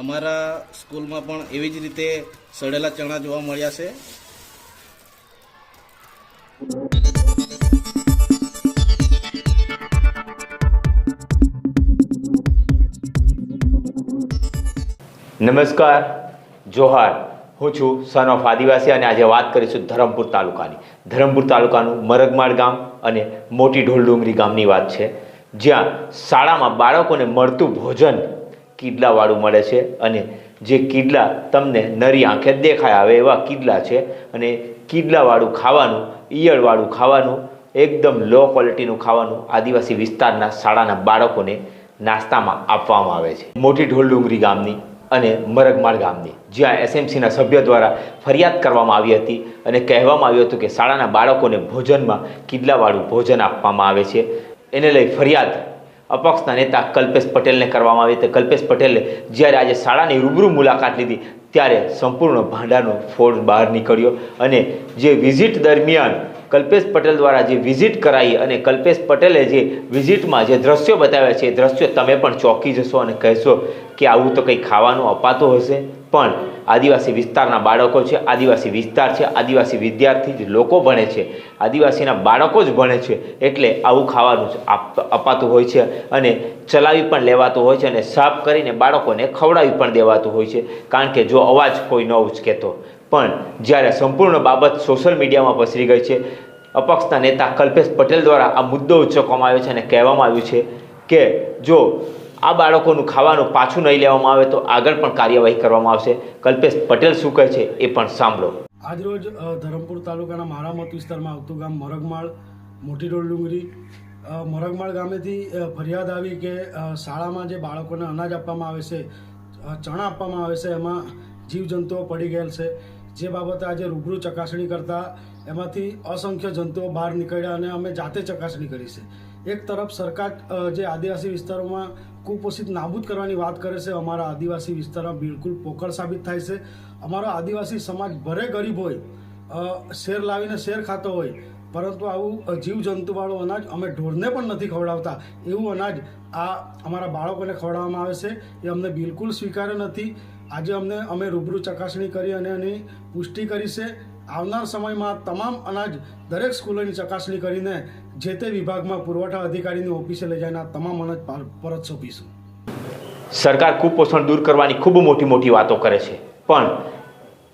અમારા સ્કૂલમાં પણ એવી જ રીતે સડેલા ચણા જોવા મળ્યા છે. નમસ્કાર જોહાર. હું છું સન ઓફ આદિવાસી અને આજે વાત કરીશું ધરમપુર તાલુકાની. ધરમપુર તાલુકાનું મરગમાળ ગામ અને મોટી ઢોલડુંગરી ગામની વાત છે. જ્યાં શાળામાં બાળકોને મળતું ભોજન કીડલાવાળું મળે છે અને જે કીડલા તમને નરી આંખે દેખાય આવે એવા કીડલા છે અને કીડલાવાળું ખાવાનું, ઈયળવાળું ખાવાનું, એકદમ લો ક્વોલિટીનું ખાવાનું આદિવાસી વિસ્તારના શાળાના બાળકોને નાસ્તામાં આપવામાં આવે છે. મોટી ઢોલડુંગરી ગામની અને મરગમાળ ગામની. જ્યાં એસએમસીના સભ્ય દ્વારા ફરિયાદ કરવામાં આવી હતી અને કહેવામાં આવ્યું હતું કે શાળાના બાળકોને ભોજનમાં કીડલાવાળું ભોજન આપવામાં આવે છે. એને લઈ ફરિયાદ અપક્ષના નેતા કલ્પેશ પટેલને કરવામાં આવી હતી. કલ્પેશ પટેલે જ્યારે આજે શાળાની રૂબરૂ મુલાકાત લીધી ત્યારે સંપૂર્ણ ભાંડાનો ફોડ બહાર નીકળ્યો અને જે વિઝિટ દરમિયાન કલ્પેશ પટેલ દ્વારા જે વિઝિટ કરાવી અને કલ્પેશ પટેલે જે વિઝિટમાં જે દ્રશ્યો બતાવ્યા છે, એ દ્રશ્યો તમે પણ ચોંકી જશો અને કહેશો કે આવું તો કંઈ ખાવાનું અપાતું હશે. પણ આદિવાસી વિસ્તારના બાળકો છે, આદિવાસી વિસ્તાર છે, આદિવાસી વિદ્યાર્થી જ લોકો ભણે છે, આદિવાસીના બાળકો જ ભણે છે, એટલે આવું ખાવાનું જ અપાતું હોય છે અને ચલાવી પણ લેવાતું હોય છે અને સાફ કરીને બાળકોને ખવડાવી પણ દેવાતું હોય છે. કારણ કે જો અવાજ કોઈ ન ઉચકેતો પણ જ્યારે સંપૂર્ણ બાબત સોશિયલ મીડિયામાં પસરી ગઈ છે, અપક્ષના નેતા કલ્પેશ પટેલ દ્વારા આ મુદ્દો ઉચકવામાં આવ્યો છે અને કહેવામાં આવ્યું છે કે જો આ બાળકોનું ખાવાનું પાછું નહીં લેવામાં આવે તો આગળ પણ કાર્યવાહી કરવામાં આવશે. કલ્પેશ પટેલ શું કહે છે એ પણ સાંભળો. આજરોજ ધરમપુર તાલુકાના મારા મત વિસ્તારમાં આવતું ગામ મરગમાળ, મોટી રોડ ડુંગરી મરગમાળ ગામેથી ફરિયાદ આવી કે શાળામાં જે બાળકોને અનાજ આપવામાં આવે છે ચણા આપવામાં આવે છે, એમાં જીવજંતુઓ પડી ગયેલ છે. જે બાબતે આજે રૂબરૂ ચકાસણી કરતા એમાંથી અસંખ્ય જંતુઓ બહાર નીકળ્યા અને અમે જાતે ચકાસણી કરી છે. એક તરફ સરકાર જે આદિવાસી વિસ્તારોમાં કુપોષિત નાબૂદ કરવાની વાત કરે છે, અમારા આદિવાસી વિસ્તારમાં બિલકુલ પોકળ સાબિત થાય છે. અમારો આદિવાસી સમાજ ભરે ગરીબ હોય શેર લાવીને શેર ખાતો હોય પરંતુ આવું જીવજંતુવાળું અનાજ અમે ઢોરને પણ નથી ખવડાવતા. એવું અનાજ આ અમારા બાળકોને ખવડાવવામાં આવે છે. એ અમને બિલકુલ સ્વીકાર્ય નથી. આજે અમને, અમે રૂબરૂ ચકાસણી કરી અને એની પુષ્ટિ કરી છે. આવનાર સમયમાં તમામ અનાજ દરેક સ્કૂલોની ચકાસણી કરીને જે તે વિભાગમાં પુરવઠા અધિકારીની ઓફિસે લઈ જઈને તમામ અનાજ પરત સોંપીશું. સરકાર કુપોષણ દૂર કરવાની ખૂબ મોટી મોટી વાતો કરે છે. પણ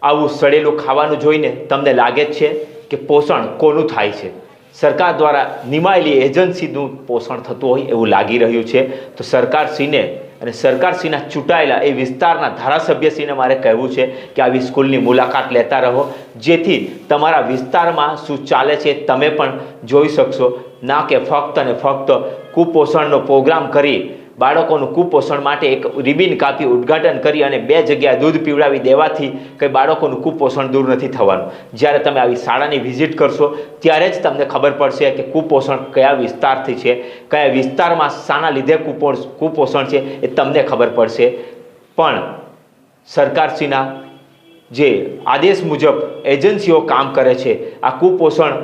આવું સડેલું ખાવાનું જોઈને તમને લાગે જ છે કે પોષણ કોનું થાય છે? સરકાર દ્વારા નિમાયેલી એજન્સીનું પોષણ થતું હોય એવું લાગી રહ્યું છે. તો સરકારશ્રીને અને સરકારશ્રીના ચૂંટાયેલા એ વિસ્તારના ધારાસભ્યશ્રીને મારે કહેવું છે કે આવી સ્કૂલની મુલાકાત લેતા રહો. જેથી તમારા વિસ્તારમાં શું ચાલે છે તમે પણ જોઈ શકશો. ના કે ફક્ત અને ફક્ત કુપોષણનો પ્રોગ્રામ કરી બાળકોનું કુપોષણ માટે એક રિબિન કાપી ઉદ્ઘાટન કરી અને બે જગ્યાએ દૂધ પીવડાવી દેવાથી કંઈ બાળકોનું કુપોષણ દૂર નથી થવાનું. જ્યારે તમે આવી શાળાની વિઝિટ કરશો, ત્યારે જ તમને ખબર પડશે કે કુપોષણ કયા વિસ્તારથી છે, કયા વિસ્તારમાં શાના લીધે કુપોષ કુપોષણ છે એ તમને ખબર પડશે. પણ સરકારશ્રીના જે આદેશ મુજબ એજન્સીઓ કામ કરે છે, આ કુપોષણ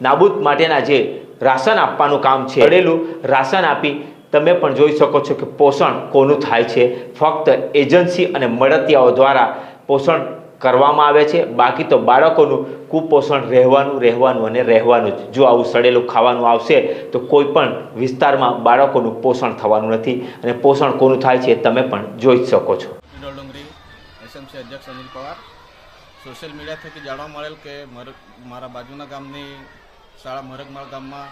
નાબૂદ માટેના જે રાશન આપવાનું કામ છે અડેલું રાશન આપી તમે પણ જોઈ શકો છો કે પોષણ કોનું થાય છે? ફક્ત એજન્સી અને મળતિયાઓ દ્વારા પોષણ કરવામાં આવે છે. બાકી તો બાળકોનું કુપોષણ રહેવાનું રહેવાનું અને રહેવાનું જ. જો આવું સડેલું ખાવાનું આવશે, તો કોઈ પણ વિસ્તારમાં બાળકોનું પોષણ થવાનું નથી અને પોષણ કોનું થાય છે તમે પણ જોઈ શકો છો. એસએમસી અધ્યક્ષ અનિલ પવાર. સોશિયલ મીડિયા થકી જાણવા મળેલ કે મારા બાજુના ગામની શાળા મરગમાળ ગામમાં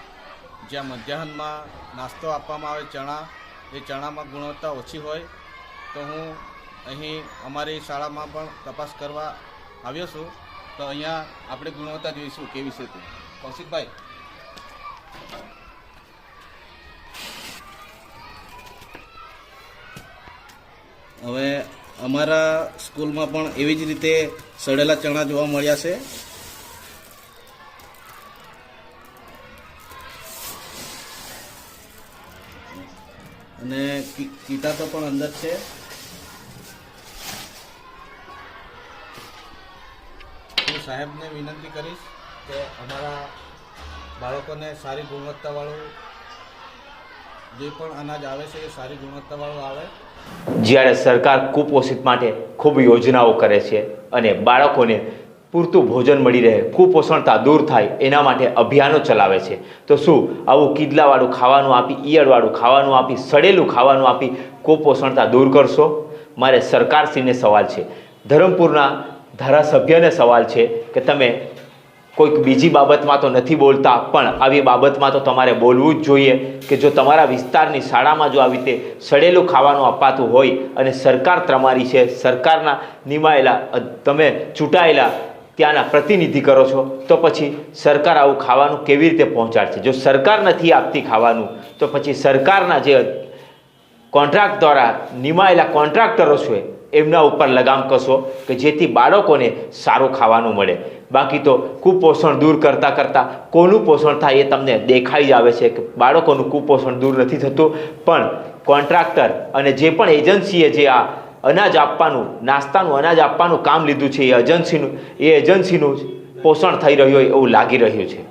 જ્યાં મધ્યાહનમાં નાસ્તો આપવામાં આવે, ચણા, એ ચણામાં ગુણવત્તા ઓછી હોય, તો હું અહીં અમારી શાળામાં પણ તપાસ કરવા આવ્યો છું. તો અહીંયા આપણે ગુણવત્તા જોઈશું કેવી છે તે. કૌશિકભાઈ. હવે અમારા સ્કૂલમાં પણ એવી જ રીતે સડેલા ચણા જોવા મળ્યા છે. અને કી- કીટા તો પણ અંદર છે. હું સાહેબને વિનંતી કરીશ કે અમારા બાળકોને સારી ગુણવત્તાવાળું જે પણ અનાજ આવે છે એ સારી ગુણવત્તાવાળું આવે. જ્યારે સરકાર કુપોષિત માટે ખૂબ યોજનાઓ કરે છે અને બાળકોને પૂરતું ભોજન મળી રહે, કુપોષણતા દૂર થાય, એના માટે અભિયાનો ચલાવે છે. તો શું, આવું કિદલાવાળું ખાવાનું આપી, ઈયળવાળું ખાવાનું આપી, સડેલું ખાવાનું આપી કુપોષણતા દૂર કરશો? મારે સરકારશ્રીને સવાલ છે. ધરમપુરના ધારાસભ્યને સવાલ છે કે તમે કોઈક બીજી બાબતમાં તો નથી બોલતા, પણ આવી બાબતમાં તો તમારે બોલવું જ જોઈએ કે જો તમારા વિસ્તારની શાળામાં જો આવી રીતે સડેલું ખાવાનું અપાતું હોય અને સરકાર તમારી છે, સરકારના નિમાયેલા તમે ચૂંટાયેલા ત્યાંના પ્રતિનિધિ કરો છો, તો પછી સરકાર આવું ખાવાનું કેવી રીતે પહોંચાડશે? જો સરકાર નથી આપતી ખાવાનું, તો પછી સરકારના જે કોન્ટ્રાક્ટ દ્વારા નિમાયેલા કોન્ટ્રાક્ટરો છે એમના ઉપર લગામ કસો કે જેથી બાળકોને સારું ખાવાનું મળે. બાકી તો કુપોષણ દૂર કરતાં કરતાં કોનું પોષણ થાય એ તમને દેખાઈ જ આવે છે કે બાળકોનું કુપોષણ દૂર નથી થતું. પણ કોન્ટ્રાક્ટર અને જે પણ એજન્સીએ જે આ અનાજ આપવાનું, નાસ્તાનું અનાજ આપવાનું કામ લીધું છે. એ એજન્સીનું એ એજન્સીનું પોષણ થઈ રહ્યું હોય એવું લાગી રહ્યું છે.